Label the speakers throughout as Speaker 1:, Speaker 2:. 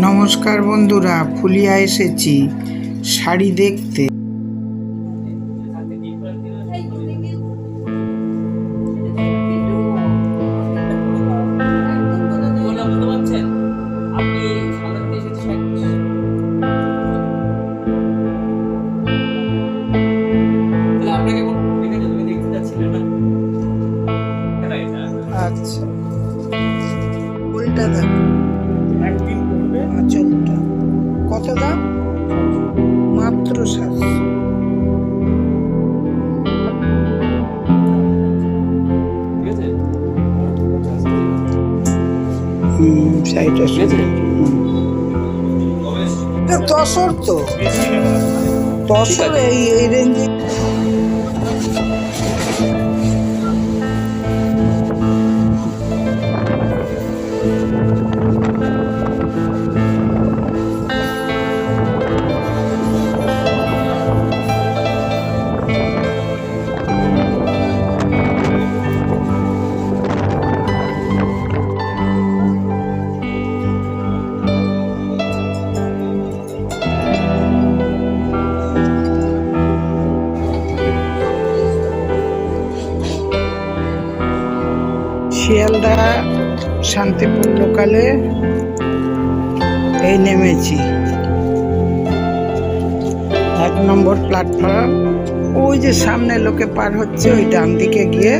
Speaker 1: নমস্কার বন্ধুরা ফুলিয়া এসেছি শাড়ি দেখতে। হুম সাইডটা তসর তো। তসর এই রেঞ্জে শান্তিপুর লোকালে এই নেমেছি। এক নম্বর প্ল্যাটফর্ম ওই যে সামনে লোকে পার হচ্ছে, ওই ডান দিকে গিয়ে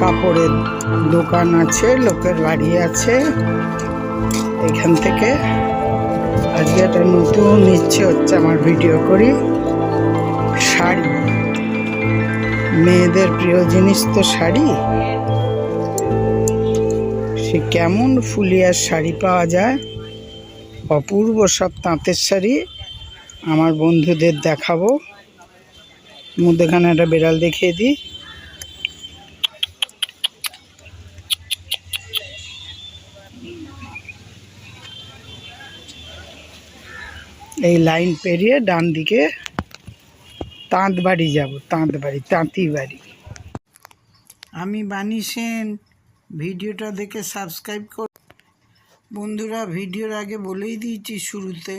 Speaker 1: কাপড়ের দোকান আছে, লোকের বাড়ি আছে। এখান থেকে আজকে একটা নতুন ইচ্ছে হচ্ছে আমার ভিডিও করি। শাড়ি। মেয়েদের প্রিয় জিনিস তো শাড়ি? সে কেমন ফুলিয়ার শাড়ি পাওয়া যায়? অপূর্ব সব তাঁতের শাড়ি আমার বন্ধুদের দেখাবো। মধ্যেখানে একটা বেড়াল দেখিয়ে দিই। এই লাইন পেরিয়ে ডান দিকে তাঁত বাড়ি যাব তাঁত বাড়ি তাঁতি বাড়ি আমি বাণী সেন ভিডিওটা দেখে সাবস্ক্রাইব কর। বন্ধুরা, ভিডিওর আগে বলেই দিয়েছি শুরুতে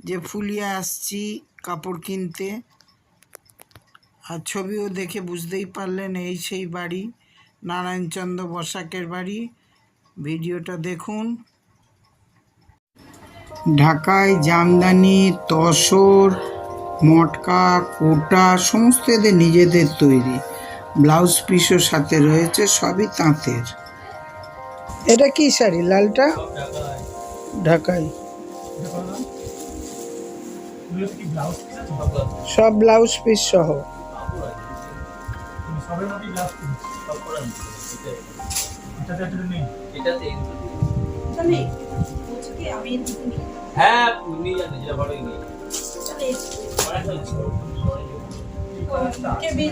Speaker 1: যে ফুলিয়া আসছি কাপড় কিনতে। আর ছবিও দেখে বুঝতেই পারলেন এই সেই বাড়ি নারায়ণচন্দ্র বসাকের বাড়ি। ভিডিওটা দেখুন। ঢাকায় জামদানি, তসর, মটকা, কোটা, সমস্ত এদের নিজেদের তৈরি। ব্লাউজ পিসও সাথে রয়েছে, সবই তাঁতের। এটা কি শাড়ি, লালটা?
Speaker 2: পিস
Speaker 1: সব ব্লাউজ পিস সহ।
Speaker 2: সবের নেই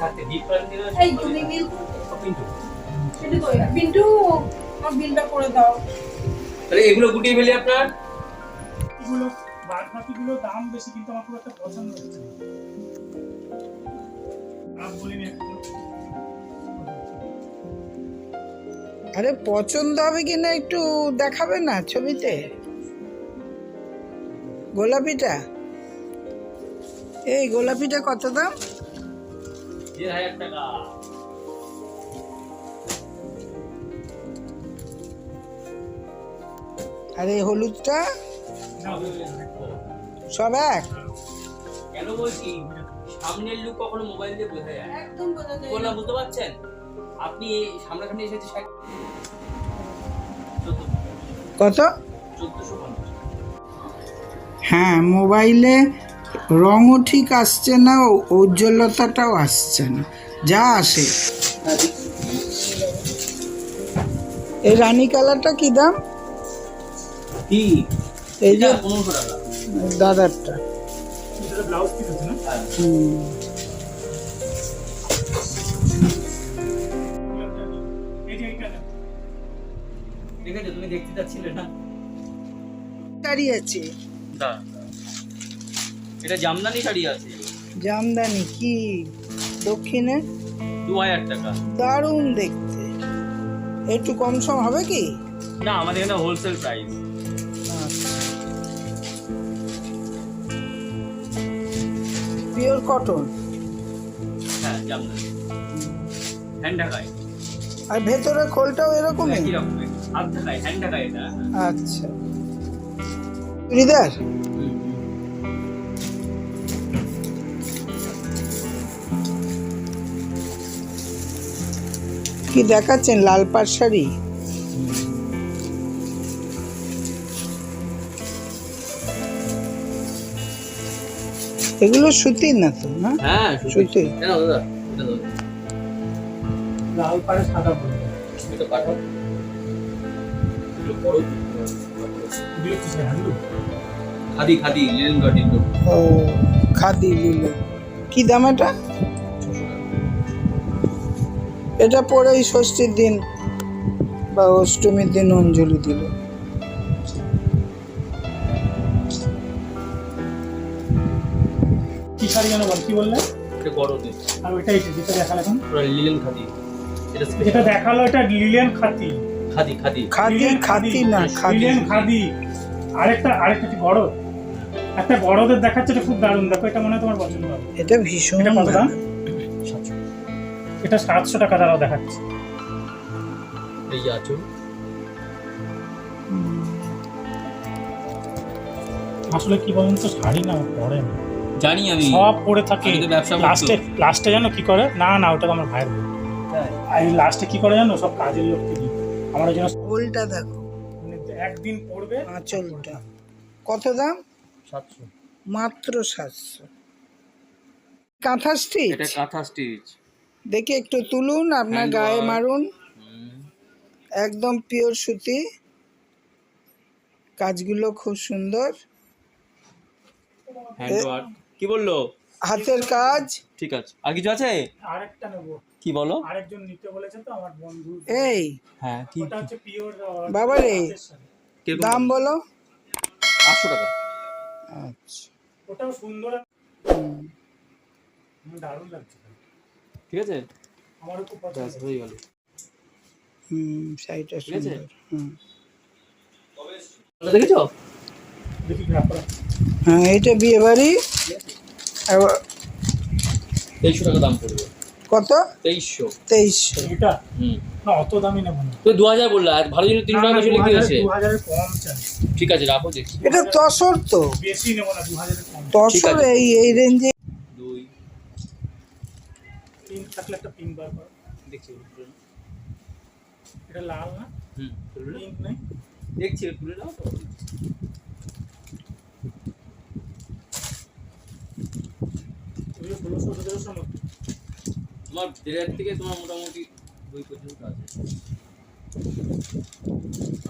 Speaker 3: থাকতে ডিপ ফ্রাই
Speaker 4: পিন্টু। আমার বিলটা করে দাও।
Speaker 3: তাহলে এগুলো গুটিয়ে ফেলি আপনার?
Speaker 2: এগুলো দাম বেশি কিন্তু আমার খুব একটা পছন্দ হচ্ছে না। আর বলিনি
Speaker 1: আরে পছন্দ হবে কি না একটু দেখাবে না ছবিতে? গোলাপিটা? এই গোলাপিটা কত দাম? আর এই হলুদটা? সব এক?
Speaker 3: কেন বলছি? সামনের লুক কখনো মোবাইল দিয়ে বোঝা যায়
Speaker 4: একদম বোঝা যায়
Speaker 3: বললাম বুঝতে পারছেন? আপনি সামনাসামনি এসেছে
Speaker 1: কত? হ্যাঁ মোবাইলে রঙও ঠিক আসছে না ও- ঔজ্জ্বল্যতাটাও আসছে না। যা আসে। এই রানী কালারটা কি দাম?
Speaker 3: কি?
Speaker 1: এই যে দাদারটা।
Speaker 2: আছে
Speaker 3: এটা জামদানি শাড়ি আছে।
Speaker 1: জামদানি কি? দক্ষিণে?
Speaker 3: দু হাজার টাকা।
Speaker 1: দারুণ দেখতে। একটু কম সম হবে কি?
Speaker 3: না আমাদের এখানে হোলসেল প্রাইস
Speaker 1: পিওর কটন
Speaker 3: হ্যাঁ জামদানি। হ্যান্ড ঢাকাই।
Speaker 1: আর ভেতরে খোলটাও এরকমই?
Speaker 3: একই রকমের। হাত ঢাকাই হ্যান্ড ঢাকাই এটা।
Speaker 1: আচ্ছা। চুড়িদার? কি দেখাচ্ছেন লাল পাড় শাড়ি? এগুলো সুতির না তো না?
Speaker 3: হ্যাঁ
Speaker 1: সুতি
Speaker 5: লাল পাড়ে সাদা
Speaker 3: খাদি খাদি লিনেন গার্ডেন
Speaker 1: ও খাদি লিলে কি দাম এটা? এটা পরে এই ষষ্ঠীর দিন বা অষ্টমীর দিন অঞ্জলি দিল
Speaker 5: কি শাড়ি যেন বল কি বললে?
Speaker 3: এটা বড়
Speaker 5: আর ওইটাই যেটা দেখালে এখন।
Speaker 3: পুরো খাদি এটা
Speaker 5: যেটা দেখাল এটা লিলেন খাতি
Speaker 3: খাদি খাদি
Speaker 1: খাদি খাদি না খাদি।
Speaker 5: লিলেন খাদি আরেকটা আরেকটা কি বড়? একটা বড়দের দেখাচ্ছে এটা খুব দারুণ। দেখো এটা মনে হয় তোমার পছন্দ হবে।
Speaker 1: এটা ভীষণ
Speaker 5: এটা কত দাম?
Speaker 3: সাতশো
Speaker 5: এটা সাতশো টাকা দ্বারাও দেখাচ্ছে।
Speaker 3: এই যে
Speaker 5: আসলে কি বলুন তো শাড়ি না পরে না।
Speaker 3: জানি আমি।
Speaker 5: সব পরে থাকে।
Speaker 3: ব্যবসা
Speaker 5: লাস্টে লাস্টে জানো কি করে? না না ওটা তো আমার ভাইয়ের আর লাস্টে কি করে জানো? সব কাজের লোককে দিই। আমার ওই জন্য
Speaker 1: খোলটা দেখো।
Speaker 5: মানে একদিন পড়বে
Speaker 1: আঁচলটা। কত দাম?
Speaker 3: সাতশো।
Speaker 1: মাত্র সাতশো। কাঁথা স্টিচ
Speaker 3: এটা কাঁথা স্টিচ
Speaker 1: দেখি একটু তুলুন আপনার গায়ে মারুন। একদম পিওর সুতি। কাজগুলো খুব সুন্দর।
Speaker 3: হ্যান্ড ওয়ার্ক কি বলল?
Speaker 1: হাতের কাজ।
Speaker 3: ঠিক আছে। আর কিছু আছে?
Speaker 5: আরেকটা নেব।
Speaker 3: কি বলো?
Speaker 5: আরেকজন নিতে বলেছে তো আমার বন্ধু।
Speaker 1: এই।
Speaker 3: হ্যাঁ কি
Speaker 5: ওটা হচ্ছে পিওর
Speaker 1: বাবারে
Speaker 3: কীরকম
Speaker 1: দাম বলো।
Speaker 3: আটশো টাকা।
Speaker 1: আচ্ছা।
Speaker 5: ওটাও সুন্দর।
Speaker 1: হুম।
Speaker 5: দারুণ লাগছে।
Speaker 3: ঠিক আছে?
Speaker 5: আমারও খুব পছন্দ
Speaker 3: হয়ে গেল।
Speaker 1: হুম? সুন্দর হুম।
Speaker 3: দেখেছ?
Speaker 1: হ্যাঁ এটা বিয়ে বাড়ি। আর
Speaker 3: তেইশশো টাকা দাম পড়বে।
Speaker 1: কত?
Speaker 3: তেইশশো।
Speaker 1: তেইশশো।
Speaker 5: এটা?
Speaker 3: হুম।
Speaker 5: না অত দামি না।
Speaker 3: তো দু হাজার বললা আর ভালো জিনিস টাকা বেশি লিখে হয়েছে।
Speaker 5: কম চাই।
Speaker 3: ঠিক আছে রাখো দেখি
Speaker 1: এটা তসর তো।
Speaker 5: বেশি নেব না দু হাজারের কম।
Speaker 1: তসর এই এই রেঞ্জে
Speaker 5: থাকলে একটা পিঙ্ক বার করো
Speaker 3: দেখছি
Speaker 5: এটা লাল না?
Speaker 3: হুম।
Speaker 5: পিঙ্ক নেই?
Speaker 3: দেখছি তুলে নাও তো। তোমার দেড় হাজার থেকে তোমার মোটামুটি দুই পর্যন্ত আছে।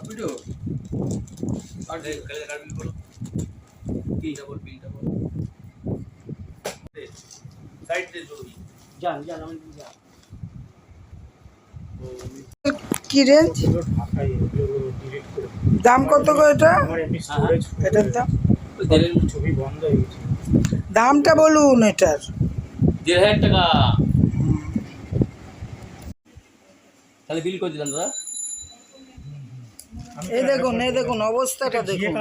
Speaker 3: ভিডিও আর কালে কাটবি বলো? কি ডাবল বিলটা বলো সাইড দে জরুরি যান যান আমি যান
Speaker 1: কি রেঞ্জ। দাম কত গো এটা?
Speaker 5: আমার এমনি স্টোরেজ
Speaker 1: এটার দাম?
Speaker 5: ছবি বন্ধ হয়ে গেছে
Speaker 1: দামটা বলুন এটার।
Speaker 3: দেড় হাজার টাকা। তাহলে বিল করে দিলাম দাদা।
Speaker 1: এই দেখুন এই দেখুন অবস্থাটা দেখুন।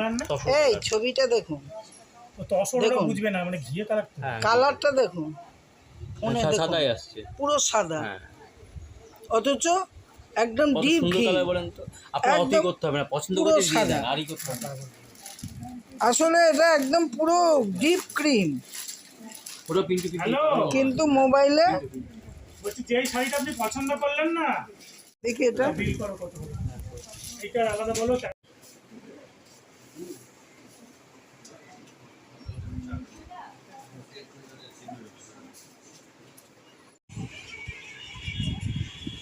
Speaker 1: এই ছবিটা দেখুন। দেখুন।
Speaker 5: বুঝবে না মানে ঘিয়ে কালার
Speaker 3: হ্যাঁ।
Speaker 1: কালারটা দেখুন। মনে
Speaker 3: সাদাই আসছে।
Speaker 1: পুরো সাদা।
Speaker 3: হ্যাঁ।
Speaker 1: অথচ একদম ডিপ ঘি।
Speaker 3: বলেন তো। আপনার অতই করতে হবে না পছন্দ
Speaker 1: পুরো
Speaker 3: দিয়ে
Speaker 1: সাদা।
Speaker 3: দেন আরই করতে হবে।
Speaker 1: আসলে এটা একদম পুরো ডিপ ক্রিম।
Speaker 3: পুরো পিন্টু পিন্টু
Speaker 1: কিন্তু মোবাইলে
Speaker 5: বলছি যে শাড়িটা আপনি পছন্দ করলেন না
Speaker 1: দেখি এটা।
Speaker 5: বিল করো কত করে। আলাদা বলো
Speaker 3: হ্যাঁ, আজকে মনে হয় আপনি দিয়ে-
Speaker 4: ট্রেনের মধ্যে একদম বেশ ইয়েটা নেই না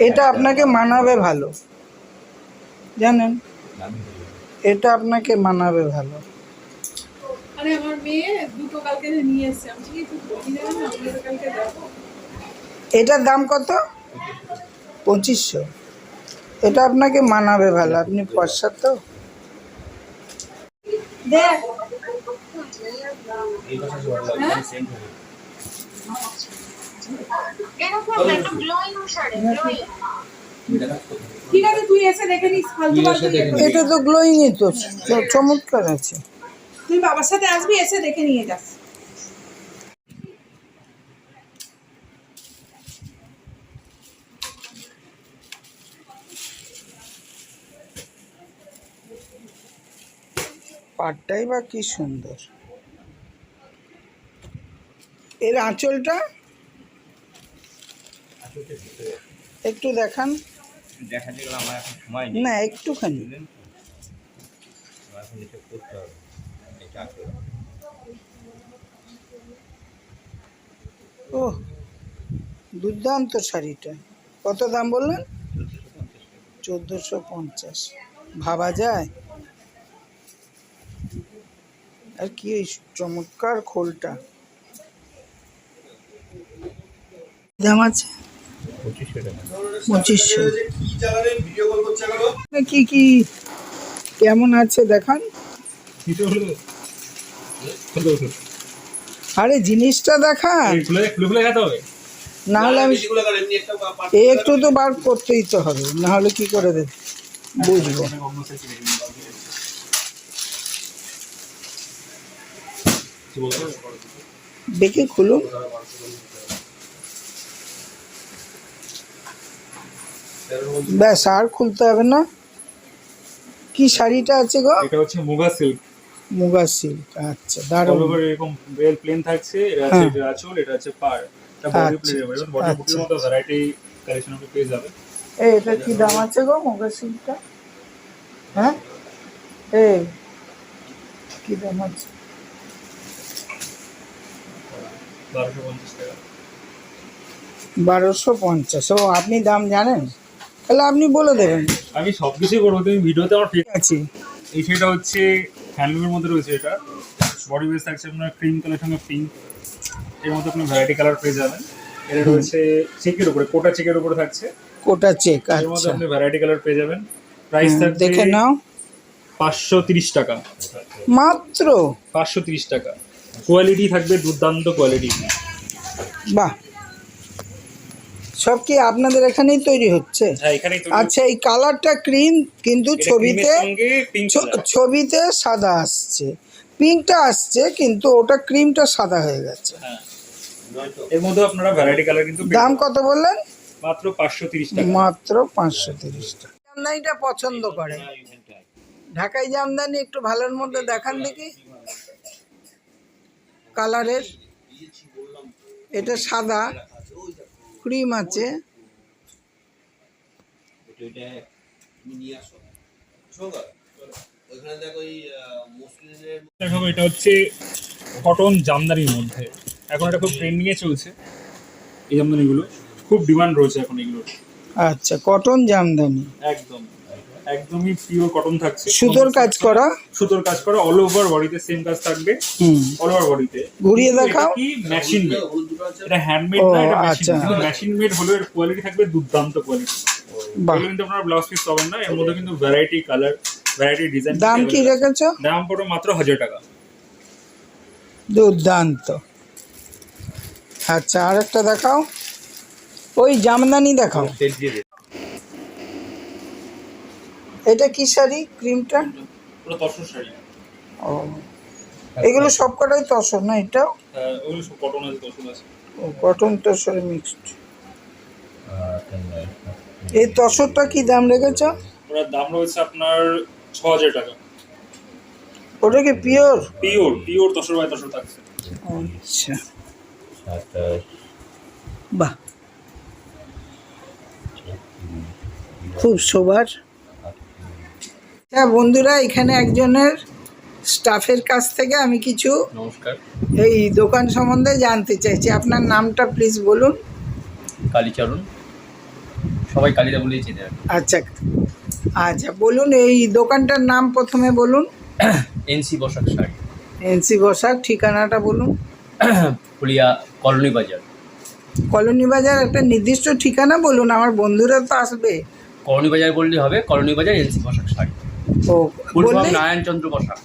Speaker 1: এটা আপনাকে মানাবে ভালো। জানেন? এটা আপনাকে মানাবে ভালো।
Speaker 4: আরে আমার মেয়ে দুটো কালকে নিয়ে এসছে আমি ঠিক তুই বলি না আমি কালকে যাব
Speaker 1: এটার দাম কত? পঁচিশশো। এটা আপনাকে মানাবে ভালো আপনি পয়সা তো।
Speaker 4: করবি।
Speaker 1: এটা তো গ্লোয়িংই তো চমৎকার আছে।
Speaker 4: তুই বাবার সাথে আসবি এসে দেখে নিয়ে যাস।
Speaker 1: পাটটাই বা কি সুন্দর। এর আঁচলটা? একটু দেখান। না একটুখানি। ও দুর্দান্ত শাড়িটা। কত দাম বললেন? চোদ্দোশো পঞ্চাশ। ভাবা যায়? আর কি এই চমৎকার খোলটা। দাম আছে?
Speaker 6: পঁচিশশো
Speaker 1: পঁচিশশো। কি কি কেমন আছে দেখান? আরে জিনিসটা দেখান।
Speaker 2: খুলে খুলে খুলে খেতে হবে?
Speaker 1: না হলে আমি একটু তো বার করতেই তো হবে না হলে কি করে দেব বুঝব। দেখে খুলুন। ব্যাস আর খুলতে হবে না। কি শাড়িটা আছে গো?
Speaker 2: এটা হচ্ছে মুগা সিল্ক।
Speaker 1: মুগা সিল্ক আচ্ছা দারুণ।
Speaker 2: এরকম বেল প্লেন থাকছে এটা আছে
Speaker 1: হ্যাঁ।
Speaker 2: এটা আঁচল এটা আছে পার এটা বডি
Speaker 1: আচ্ছা,
Speaker 2: প্লেন বডি
Speaker 1: আচ্ছা।
Speaker 2: বুকের মতো ভ্যারাইটি কালেকশন আপনি পেয়ে যাবে
Speaker 1: এই এটা কি দাম আছে গো মুগা সিল্কটা হ্যাঁ? এই কি দাম আছে?
Speaker 2: বারোশো পঞ্চাশ টাকা।
Speaker 1: বারোশো পঞ্চাশ ও আপনি দাম জানেন? তাহলে আপনি বলে দেবেন।
Speaker 2: আমি সব কিছুই করব তুমি ভিডিওতে আমার ঠিক
Speaker 1: আছে।
Speaker 2: এই সেটা হচ্ছে হ্যান্ডলুমের মধ্যে রয়েছে এটা। বডি বেস থাকছে আপনার ক্রিম কালার সঙ্গে পিঙ্ক এর মধ্যে আপনি ভ্যারাইটি কালার পেয়ে যাবেন। এটা রয়েছে চেকের উপরে কোটা চেকের উপরে থাকছে।
Speaker 1: কোটা চেক
Speaker 2: এর মধ্যে
Speaker 1: আচ্ছা।
Speaker 2: আপনি ভ্যারাইটি কালার পেয়ে যাবেন। প্রাইস থাকছে
Speaker 1: দেখে নাও।
Speaker 2: পাঁচশো তিরিশ টাকা।
Speaker 1: মাত্র?
Speaker 2: পাঁচশো তিরিশ টাকা। কোয়ালিটি থাকবে দুর্দান্ত কোয়ালিটি
Speaker 1: বাহ। সব কি আপনাদের এখানেই তৈরি হচ্ছে?
Speaker 2: হ্যাঁ
Speaker 1: আচ্ছা এই কালারটা ক্রিম কিন্তু ছবিতে ছবিতে সাদা আসছে। পিঙ্কটা আসছে কিন্তু ওটা ক্রিমটা সাদা হয়ে গেছে।
Speaker 2: হ্যাঁ। এর মধ্যে আপনারা ভ্যারাইটি কালার কিন্তু
Speaker 1: দাম কত বললেন?
Speaker 2: মাত্র পাঁচশো তিরিশ টাকা।
Speaker 1: মাত্র পাঁচশো তিরিশ টাকা। জামদানিটা পছন্দ করে। ঢাকাই জামদানি একটু ভালোর মধ্যে দেখান দেখি। কালারের। এটা সাদা। ক্রিম আছে।
Speaker 2: দেখো এটা হচ্ছে কটন জামদানির মধ্যে। এখন এটা খুব ট্রেন্ডিংয়ে চলছে এই জামদানিগুলো। খুব ডিমান্ড রয়েছে এখন এগুলোর।
Speaker 1: আচ্ছা কটন জামদানি।
Speaker 2: একদম। একদমই পিওর কটন থাকছে।
Speaker 1: সুতোর কাজ করা?
Speaker 2: সুতোর কাজ করা অল ওভার বডিতে সেম কাজ থাকবে। অল ওভার বডিতে
Speaker 1: ঘুরিয়ে দেখাও।
Speaker 2: কি মেশিন মেড এটা হ্যান্ডমেড না এটা মেশিন
Speaker 1: আচ্ছা।
Speaker 2: মেশিন মেড হলেও এর কোয়ালিটি থাকবে দুর্দান্ত কোয়ালিটি
Speaker 1: বাহ।
Speaker 2: কিন্তু আপনারা ব্লাউজ পিস পাবেন না এর মধ্যে কিন্তু ভ্যারাইটি কালার ভ্যারাইটি ডিজাইন
Speaker 1: দাম কি রেখেছ?
Speaker 2: দাম পড়বে মাত্র হাজার টাকা।
Speaker 1: দুর্দান্ত। আচ্ছা আর একটা দেখাও। ওই জামদানি দেখাও। এটা কি শাড়ি? ক্রিমটা?
Speaker 2: পুরো তসর শাড়ি।
Speaker 1: ও। এগুলো সব কটাই তসর না এটাও
Speaker 2: হ্যাঁ, ওগুলো সব কটন আছে তসর আছে।
Speaker 1: ও কটন তসর মিক্সড এই তসরটা কি দাম রেখেছ?
Speaker 2: ওটার দাম রয়েছে আপনার ছ হাজার টাকা।
Speaker 1: ওটা কি pure
Speaker 2: pure pure tussar by tussar থাকছে।
Speaker 1: আচ্ছা।
Speaker 6: সাতাশ
Speaker 1: বাহ। খুব শোবার। হ্যাঁ বন্ধুরা এখানে একজনের স্টাফের কাছ থেকে আমি কিছু
Speaker 3: নমস্কার।
Speaker 1: এই দোকান সম্বন্ধে জানতে চাইছি। আপনার নামটা প্লিজ বলুন।
Speaker 3: কালীচরণ। সবাই কালীদা বলেই চেনে
Speaker 1: আচ্ছা। আচ্ছা বলুন এই দোকানটার নাম প্রথমে বলুন।
Speaker 3: এনসি বসাক শাড়ি।
Speaker 1: এনসি বসাক ঠিকানাটা বলুন।
Speaker 3: ফুলিয়া কলোনি বাজার।
Speaker 1: কলোনি বাজার একটা নির্দিষ্ট ঠিকানা বলুন। আমার বন্ধুরা তো আসবে।
Speaker 3: কলোনি বাজার বললেই হবে কলোনি বাজার এলসি পোশাক শাড়ি।
Speaker 1: ও বললেই
Speaker 3: নারায়ণচন্দ্র বসাক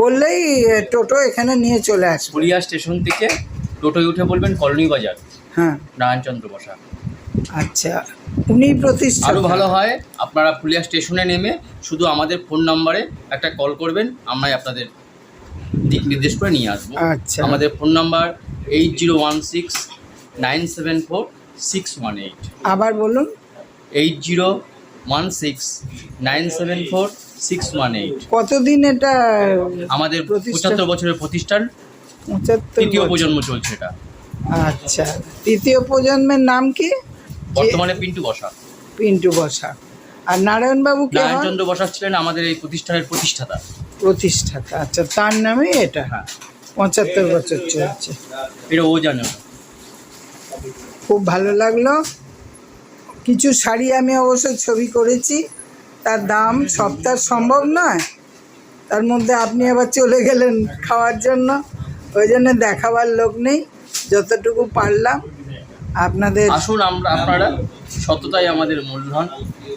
Speaker 1: বললেই টোটো এখানে নিয়ে চলে আসবে।
Speaker 3: ফুলিয়া স্টেশন থেকে টোটোয় উঠে বলবেন কলোনি বাজার
Speaker 1: হ্যাঁ।
Speaker 3: নারায়ণচন্দ্র বসাক
Speaker 1: আচ্ছা উনি প্রতিষ্ঠা
Speaker 3: আরও ভালো হয় আপনারা ফুলিয়া স্টেশনে নেমে শুধু আমাদের ফোন নাম্বারে একটা কল করবেন আমরাই আপনাদের দিক নির্দেশ করে নিয়ে আসব।
Speaker 1: আচ্ছা।
Speaker 3: আমাদের phone number eight zero one six nine seven four six one eight.
Speaker 1: আবার বলুন।
Speaker 3: Eight zero one six nine seven four six one eight
Speaker 1: কতদিন এটা
Speaker 3: আমাদের পঁচাত্তর বছরের প্রতিষ্ঠান। তৃতীয় প্রজন্ম চলছে এটা।
Speaker 1: আচ্ছা তৃতীয় প্রজন্মের নাম কি?
Speaker 3: বর্তমানে পিন্টু বসাক
Speaker 1: পিন্টু বসা। আর নারায়ণবাবু কে?
Speaker 3: নারায়ণচন্দ্র বসাক ছিলেন আমাদের এই প্রতিষ্ঠানের প্রতিষ্ঠাতা।
Speaker 1: প্রতিষ্ঠাতা। আচ্ছা তার নামে এটা?
Speaker 3: হ্যাঁ।
Speaker 1: পঁচাত্তর বছর চলছে।
Speaker 3: এটা ও জানে
Speaker 1: খুব ভালো লাগল। কিছু শাড়ি আমি অবশ্য ছবি করেছি। তার দাম সপ্তাহ সম্ভব নয়। তার মধ্যে আপনি আবার চলে গেলেন খাওয়ার জন্য। ওই জন্য দেখাবার লোক নেই। যতটুকু পারলাম আপনাদের
Speaker 3: আসুন আমরা আপনারা সততাই আমাদের মূলধন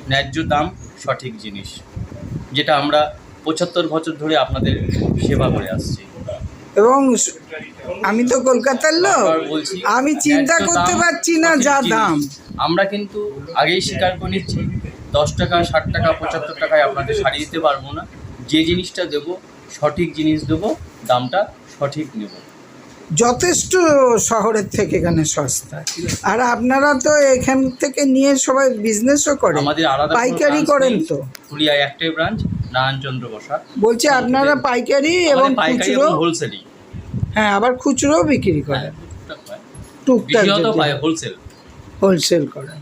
Speaker 3: ন্যায্য দাম সঠিক জিনিস। যেটা আমরা পঁচাত্তর বছর ধরে আপনাদের সেবা করে আসছি।
Speaker 1: এবং আমি তো কলকাতার লোক। আমি চিন্তা করতে পারছি না যা দাম।
Speaker 3: আমরা কিন্তু আগেই স্বীকার করে নিচ্ছি দশ টাকা ষাট টাকা পঁচাত্তর টাকায় আপনাদের শাড়ি দিতে পারব না। যে জিনিসটা দেবো সঠিক জিনিস দেবো দামটা সঠিক নেব।
Speaker 1: যথেষ্ট শহরের থেকে এখানে সস্তা। আর আপনারা তো এখান থেকে নিয়ে সবাই বিজনেসও করেন।
Speaker 3: আমাদের আলাদা
Speaker 1: পাইকারি করেন তো।
Speaker 3: ফুলিয়ায় একটাই ব্রাঞ্চ নারায়ণচন্দ্র বসা।
Speaker 1: বলছি আপনারা পাইকারি এবং
Speaker 3: পাইকারি হোলসেলই
Speaker 1: হ্যাঁ আবার খুচরোও বিক্রি করেন টুকটাক
Speaker 3: বিশেষত পায় হোলসেল
Speaker 1: হোলসেল করেন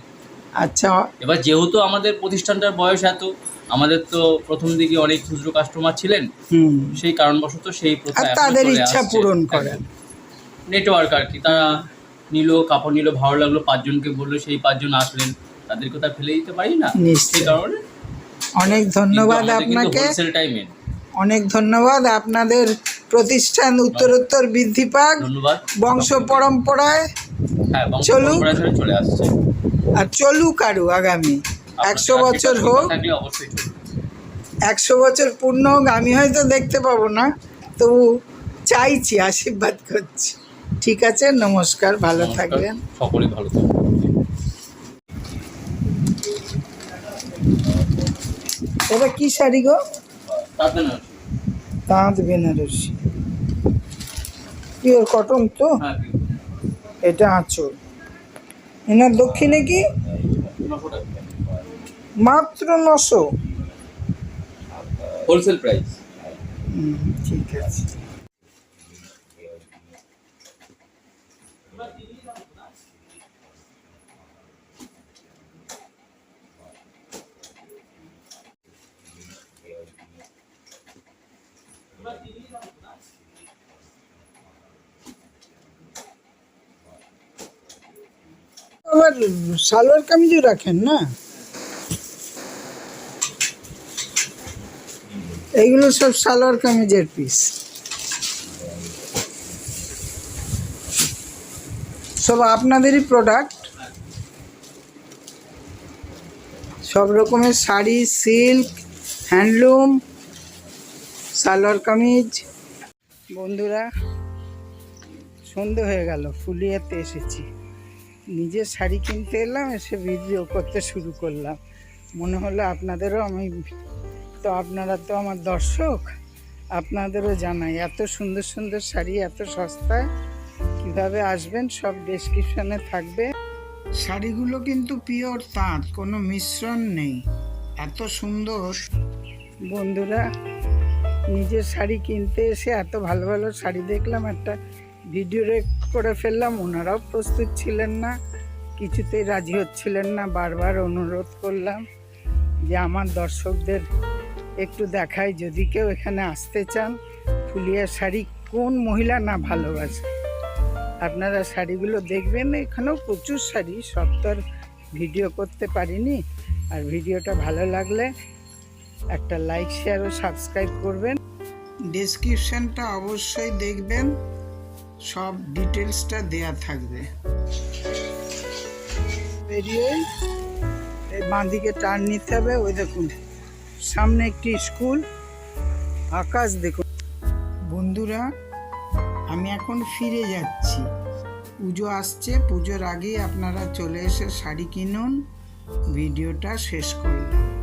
Speaker 1: আচ্ছা
Speaker 3: এবার যেহেতু আমাদের প্রতিষ্ঠানটার বয়স এত আমাদের তো প্রথম দিকে অনেক খুচরো কাস্টমার ছিলেন সেই কারণবশত সেই
Speaker 1: তাদের ইচ্ছা পূরণ করেন
Speaker 3: নেটওয়ার্ক আর কি তারা নিল কাপড় নিল ভালো লাগল পাঁচজনকে বলল সেই পাঁচজন আসলেন। তাদেরকে তো ফেলে দিতে পারি না
Speaker 1: নিশ্চয়ই।
Speaker 3: সেই কারণে।
Speaker 1: অনেক ধন্যবাদ আপনাকে। অনেক ধন্যবাদ আপনাদের প্রতিষ্ঠান উত্তরোত্তর বৃদ্ধি পাক বংশ পরম্পরায়
Speaker 3: হ্যাঁ
Speaker 1: চলুক। আর চলুক আরও আগামী। একশো বছর হোক। একশো বছর পূর্ণ হোক আমি হয়তো দেখতে পাবো না। তবু চাইছি আশীর্বাদ করছি। ঠিক আছে নমস্কার ভালো থাকবেন।
Speaker 3: সকলেই ভালো
Speaker 1: এটা কি শাড়ি গো?
Speaker 3: তাঁত
Speaker 1: বেনারসি। পিওর কটন তো?
Speaker 3: হ্যাঁ
Speaker 1: এটা আঁচল। এনার দক্ষিণে কি? মাত্র নশো।
Speaker 3: Wholesale price.
Speaker 1: ঠিক আছে। আবার সালোয়ার কামিজও রাখেন না? এইগুলো সব সালোয়ার কামিজের পিস সব আপনাদেরই প্রোডাক্ট সব রকমের শাড়ি সিল্ক হ্যান্ডলুম সালোয়ার কামিজ। বন্ধুরা, সন্ধে হয়ে গেল, ফুলিয়াতে এসেছি। নিজের শাড়ি কিনতে এলাম, এসে ভিডিও করতে শুরু করলাম। মনে হলো আপনাদেরও আমি, তো আপনারা তো আমার দর্শক, আপনাদেরও জানাই এত সুন্দর সুন্দর শাড়ি, এত সস্তায় কীভাবে আসবেন, সব ডেসক্রিপশনে থাকবে। শাড়িগুলো কিন্তু পিওর তাঁত, কোনো মিশ্রণ নেই, এত সুন্দর। বন্ধুরা, নিজের শাড়ি কিনতে এসে এত ভালো ভালো শাড়ি দেখলাম, একটা ভিডিও করে ফেললাম, ওনারাও প্রস্তুত ছিলেন না কিছুতেই রাজি হচ্ছিলেন না, বারবার অনুরোধ করলাম যে আমার দর্শকদের একটু দেখাই, যদি কেউ এখানে আসতে চান, ফুলিয়া শাড়ি কোন মহিলা না ভালোবাসে? আপনারা শাড়িগুলো দেখবেন, এখানেও প্রচুর শাড়ি, সব তো আর ভিডিও করতে পারিনি, আর ভিডিওটা ভালো লাগলে একটা লাইক শেয়ার ও সাবস্ক্রাইব করবেন। ডেসক্রিপশনটা অবশ্যই দেখবেন। সব ডিটেলসটা দেয়া থাকবে। বেরিয়ে এই বাঁ দিকে টার্ন নিতে হবে, ওই দেখুন, সামনে একটি স্কুল আকাশ দেখুন। বন্ধুরা, আমি এখন ফিরে যাচ্ছি। পুজো আসছে, পুজোর আগেই আপনারা চলে এসে শাড়ি কিনুন, ভিডিওটা শেষ করলাম।